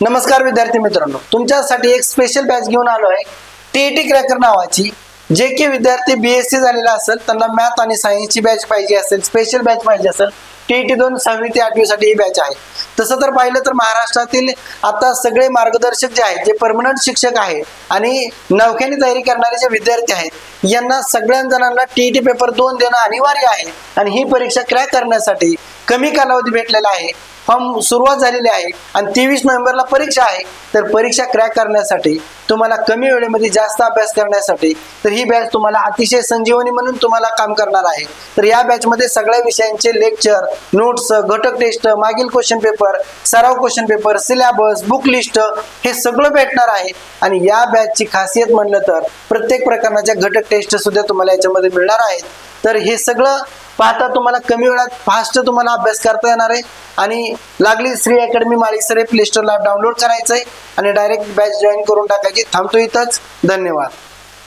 नमस्कार विद्यार्थी मित्रांनो. तुमच्यासाठी एक स्पेशल बॅच घेऊन आलो आहे. टीईटी क्रॅकर नावाची जे की विद्यार्थी बी एस सी झालेला असेल त्यांना मॅथ आणि सायन्सची बॅच पाहिजे असेल स्पेशल बॅच पाहिजे असेल टीईटी दोन सहावी ते आठवीसाठी ही बॅच आहे. तसं तर पाहिलं तर महाराष्ट्रातील आता सगळे मार्गदर्शक जे आहेत जे परमनंट शिक्षक आहेत आणि नवख्याने तयारी करणारे जे विद्यार्थी आहेत यांना सगळ्या जणांना टीईटी पेपर दोन देणं अनिवार्य आहे. आणि ही परीक्षा क्रॅक करण्यासाठी कमी कालावधी भेटलेला आहे. फॉर्म सुरुवात झालेली आहे आणि तेवीस नोव्हेंबरला परीक्षा आहे तर परीक्षा क्रॅक करण्यासाठी तुम्हाला कमी वेळेमध्ये जास्त अभ्यास करण्यासाठी तर ही बॅच तुम्हाला अतिशय संजीवनी म्हणून तुम्हाला काम करणार आहे. तर या बॅचमध्ये सगळ्या विषयांचे लेक्चर नोट्स घटक टेस्ट मागील क्वेश्चन पेपर सराव question paper syllabus book list हे सगळं भेटणार आहे. आणि या बॅचची खासियत म्हणलं तर प्रत्येक प्रकारच्या घटक टेस्ट सुद्धा तुम्हाला याच्यामध्ये मिळणार आहेत. तर हे सगळं पाहता तुम्हाला कमी वेळात फास्ट तुम्हाला अभ्यास करता येणार आहे. आणि लागली श्री अकॅडमी माळीसरे प्ले स्टोरला डाउनलोड करायचं आहे आणि डायरेक्ट बॅच जॉईन करून टाकायची. थांबतो इथंच. धन्यवाद.